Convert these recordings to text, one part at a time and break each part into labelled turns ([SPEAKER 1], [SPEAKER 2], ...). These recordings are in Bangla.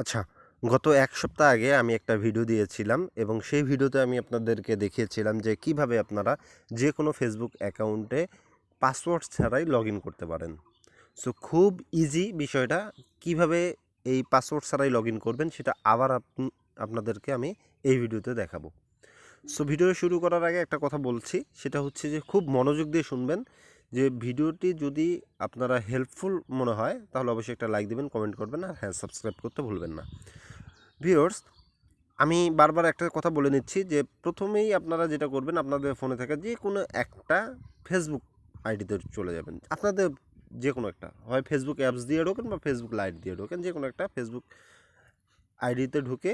[SPEAKER 1] আচ্ছা, গত এক সপ্তাহ আগে আমি একটা ভিডিও দিয়েছিলাম এবং সেই ভিডিওতে আমি আপনাদেরকে দেখিয়েছিলাম যে কীভাবে আপনারা যে কোনো ফেসবুক অ্যাকাউন্টে পাসওয়ার্ড ছাড়াই লগইন করতে পারেন। সো খুব ইজি বিষয়টা কীভাবে এই পাসওয়ার্ড ছাড়াই লগইন করবেন সেটা আবার আপনি আপনাদেরকে আমি এই ভিডিওতে দেখাবো। সো ভিডিও শুরু করার আগে একটা কথা বলছি সেটা হচ্ছে যে খুব মনোযোগ দিয়ে শুনবেন যে ভিডিওটি যদি আপনারা হেল্পফুল মনে হয়, তাহলে অবশ্যই একটা লাইক দেবেন কমেন্ট করবেন আর হ্যাঁ সাবস্ক্রাইব করতে ভুলবেন না। ভিউয়ার্স আমি বারবার একটা কথা বলে নিচ্ছি যে প্রথমেই আপনারা যেটা করবেন, আপনাদের ফোনে থাকা যে কোনো একটা ফেসবুক আইডিতে চলে যাবেন। আপনাদের যে কোনো একটা, হয় ফেসবুক অ্যাপস দিয়ে ঢোকেন বা ফেসবুক লাইট দিয়ে ঢোকেন যে কোনো একটা ফেসবুক আইডিতে ঢুকে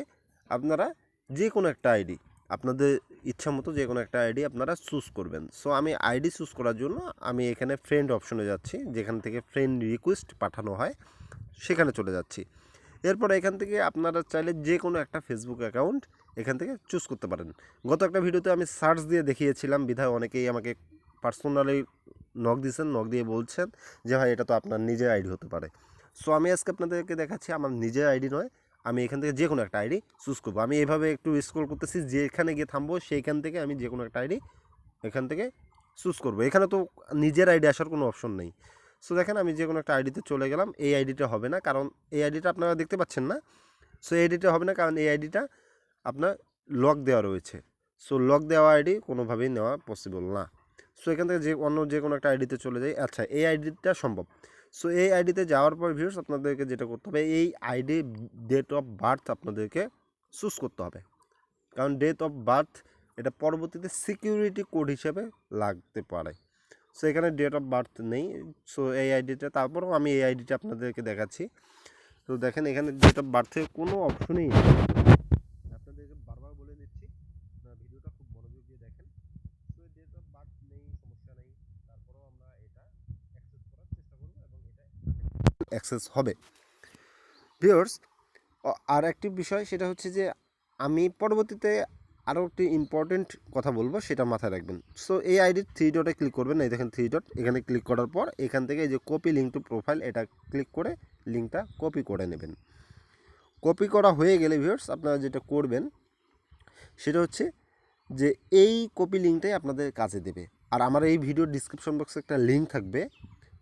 [SPEAKER 1] আপনারা যে কোনো একটা আইডি আপনাদের ইচ্ছা মতো যে কোনো একটা আইডি আপনারা চুজ করবেন। সো আমি আইডি চুজ করার জন্য আমি এখানে ফ্রেন্ড অপশনে যাচ্ছি, যেখান থেকে ফ্রেন্ড রিকোয়েস্ট পাঠানো হয়, সেখানে চলে যাচ্ছি। এরপর এখান থেকে আপনারা চাইলে যে কোনো একটা ফেসবুক অ্যাকাউন্ট এখান থেকে চুজ করতে পারেন। গত একটা ভিডিওতে আমি সার্চ দিয়ে দেখিয়েছিলাম, বিধায় অনেকেই আমাকে পার্সোনালি নক দিয়েছেন নক দিয়ে বলছেন যে, ভাই, এটা তো আপনার নিজের আইডি হতে পারে। সো আমি আজকে আপনাদেরকে দেখাচ্ছি, আমার নিজের আইডি নয় আমি এখান থেকে যে কোনো একটা আইডি চুজ করব আমি এভাবে একটু স্ক্রল করতেছি যেখানে গিয়ে থামবো সেইখান থেকে আমি যে কোনো একটা আইডি এখান থেকে চুজ করব এখানে তো নিজের আইডি আসার কোনো অপশন নেই সো দেখেন আমি যে কোনো একটা আইডিতে চলে গেলাম এই আইডিটা হবে না কারণ এই আইডিটা আপনারা দেখতে পাচ্ছেন না সো এই আইডিটা হবে না কারণ এই আইডিটা আপনার লক দেওয়া রয়েছে সো লক দেওয়া আইডি কোনোভাবেই নেওয়া পসিবল না সো এখান থেকে যে অন্য যে কোনো একটা আইডিতে চলে যাই আচ্ছা এই আইডিটা সম্ভব সো এই আইডিতে যাওয়ার পর ভিউর্স আপনাদেরকে যেটা করতে হবে, এই আইডি ডেট অফ বার্থ আপনাদেরকে চুজ করতে হবে। কারণ ডেট অফ বার্থ এটা পরবর্তীতে সিকিউরিটি কোড হিসেবে লাগতে পারে। সো এখানে ডেট অফ বার্থ নেই। সো এই আইডিটা তারপরেও আমি এই আইডিটা আপনাদেরকে দেখাচ্ছি। তো দেখেন এখানে ডেট অফ বার্থের কোনো অপশনই নেই আপনাদেরকে বারবার বলে দিচ্ছি আপনারা ভিডিওটা খুব মনোযোগ দিয়ে দেখেন সো ডেট অফ বার্থ নেই সমস্যা নেই তারপরেও আমরা এটা অ্যাক্সেস করার চেষ্টা করব এবং এটা অ্যাক্সেস হবে। ভিউয়ার্স আর একটি বিষয় সেটা হচ্ছে যে, আমি পরবর্তীতে আরও একটি ইম্পর্টেন্ট কথা বলব, সেটা মাথায় রাখবেন। সো এই আইডির থ্রি ডটে ক্লিক করবেন, এই দেখেন থ্রি ডট এখানে ক্লিক করার পর এখান থেকে এই যে কপি লিঙ্ক টু প্রোফাইল এটা ক্লিক করে লিঙ্কটা কপি করে নেবেন। কপি করা হয়ে গেলে ভিউয়ার্স, আপনারা যেটা করবেন, সেটা হচ্ছে যে, এই কপি লিঙ্কটাই আপনাদের কাজে দেবে। আর আমার এই ভিডিও ডিসক্রিপশন বক্সে একটা লিঙ্ক থাকবে,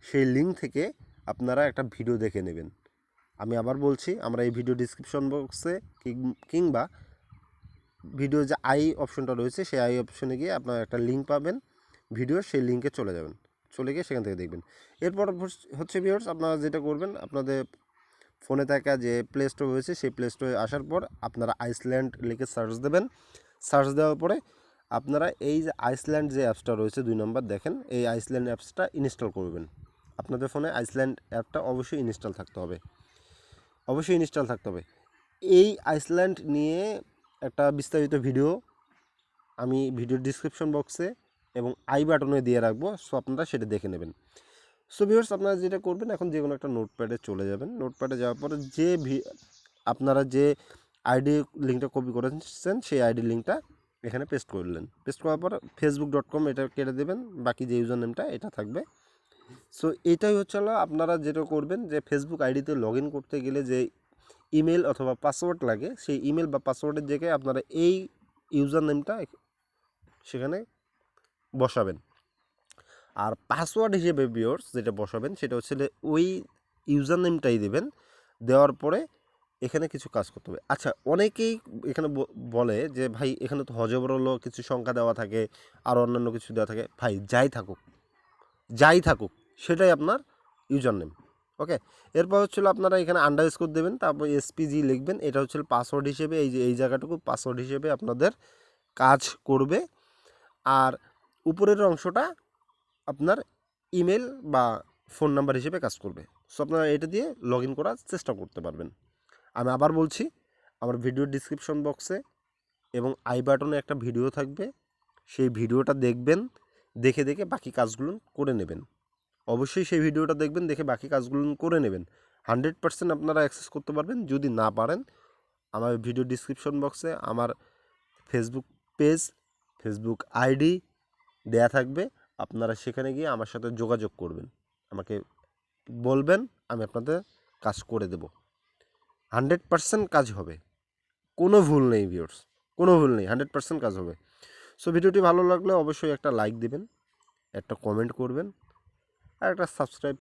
[SPEAKER 1] সেই লিঙ্ক থেকে আপনারা একটা ভিডিও দেখে নেবেন। আমি আবার বলছি, আমরা এই ভিডিও ডিসক্রিপশন বক্সে কিংবা ভিডিও যে আই অপশনটা রয়েছে, সেই আই অপশনে গিয়ে আপনারা একটা লিঙ্ক পাবেন। ভিডিও সেই লিঙ্কে চলে যাবেন। চলে গিয়ে সেখান থেকে দেখবেন। এরপর হচ্ছে ভিউয়ার্স আপনারা যেটা করবেন, আপনাদের ফোনে থাকা যে প্লে স্টোর রয়েছে, সেই প্লে স্টোরে আসার পর আপনারা আইসল্যান্ড লিখে সার্চ দেবেন। সার্চ দেওয়ার পরে আপনারা এই যে আইসল্যান্ড যে অ্যাপসটা রয়েছে, দুই নম্বর দেখেন, এই আইসল্যান্ড অ্যাপসটা ইনস্টল করবেন। আপনাদের ফোনে আইসল্যান্ড অ্যাপটা অবশ্যই ইনস্টল থাকতে হবে। অবশ্যই ইনস্টল থাকতে হবে। এই আইসল্যান্ড নিয়ে একটা বিস্তারিত ভিডিও আমি ভিডিও ডিসক্রিপশন বক্সে এবং আই বাটনে দিয়ে রাখব, সো আপনারা সেটা দেখে নেবেন। সো ভিউয়ার্স, আপনারা যেটা করবেন, এখন যে কোনো একটা নোটপ্যাডে চলে যাবেন। নোটপ্যাডে যাওয়ার পরে যে আপনারা যে আইডি লিঙ্কটা কপি করেছেন, সেই আইডি লিঙ্কটা এখানে পেস্ট করলেন। পেস্ট করার পর ফেসবুক ডট কম এটা কেটে দেবেন, বাকি যে ইউজার নেমটা এটা থাকবে। সো এটাই হচ্ছে হলো আপনারা যেটা করবেন যে ফেসবুক আইডিতে লগ ইন করতে গেলে যে ইমেল অথবা পাসওয়ার্ড লাগে, সেই ইমেল বা পাসওয়ার্ডের জায়গায় আপনারা এই ইউজার নেমটা সেখানে বসাবেন। আর পাসওয়ার্ড হিসেবে বিওর্স যেটা বসাবেন সেটা হচ্ছে ওই ইউজার নেমটাই দেবেন, দেওয়ার পরে এখানে কিছু কাজ করতে হবে। আচ্ছা অনেকেই এখানে বলে যে ভাই এখানে তো হজবরল কিছু সংখ্যা দেওয়া থাকে, আর অন্যান্য কিছু দেওয়া থাকে। ভাই যাই থাকুক যাই থাকুক, সেটাই আপনার ইউজার নেম ওকে এরপর হচ্ছিল আপনারা এখানে আন্ডার স্কোর দেবেন, তারপর এসপিজি লিখবেন, এটা হচ্ছে পাসওয়ার্ড হিসেবে, এই যে, এই জায়গাটুকু পাসওয়ার্ড হিসেবে আপনাদের কাজ করবে। আর উপরের অংশটা আপনার ইমেল বা ফোন নাম্বার হিসেবে কাজ করবে। সো আপনারা এটা দিয়ে লগ ইন করার চেষ্টা করতে পারবেন। আমি আবার বলছি, আমার ভিডিও ডিসক্রিপশন বক্সে এবং আই বাটনে একটা ভিডিও থাকবে। সেই ভিডিওটা দেখবেন দেখে দেখে বাকি কাজগুলো করে নেবেন। অবশ্যই সেই ভিডিওটা দেখবেন, দেখে বাকি কাজগুলো করে নেবেন। হান্ড্রেড পার্সেন্ট আপনারা অ্যাক্সেস করতে পারবেন। যদি না পারেন, আমার ভিডিও ডিসক্রিপশন বক্সে আমার ফেসবুক পেজ, ফেসবুক আইডি দেয়া থাকবে। আপনারা সেখানে গিয়ে আমার সাথে যোগাযোগ করবেন। আমাকে বলবেন, আমি আপনাদের কাজ করে দেব। হান্ড্রেড পার্সেন্ট কাজ হবে। কোনো ভুল নেই ভিউর্স কোনো ভুল নেই, হান্ড্রেড পার্সেন্ট কাজ হবে। সো ভিডিওটি ভালো লাগলে অবশ্যই একটা লাইক দিবেন একটা কমেন্ট করবেন আর একটা সাবস্ক্রাইব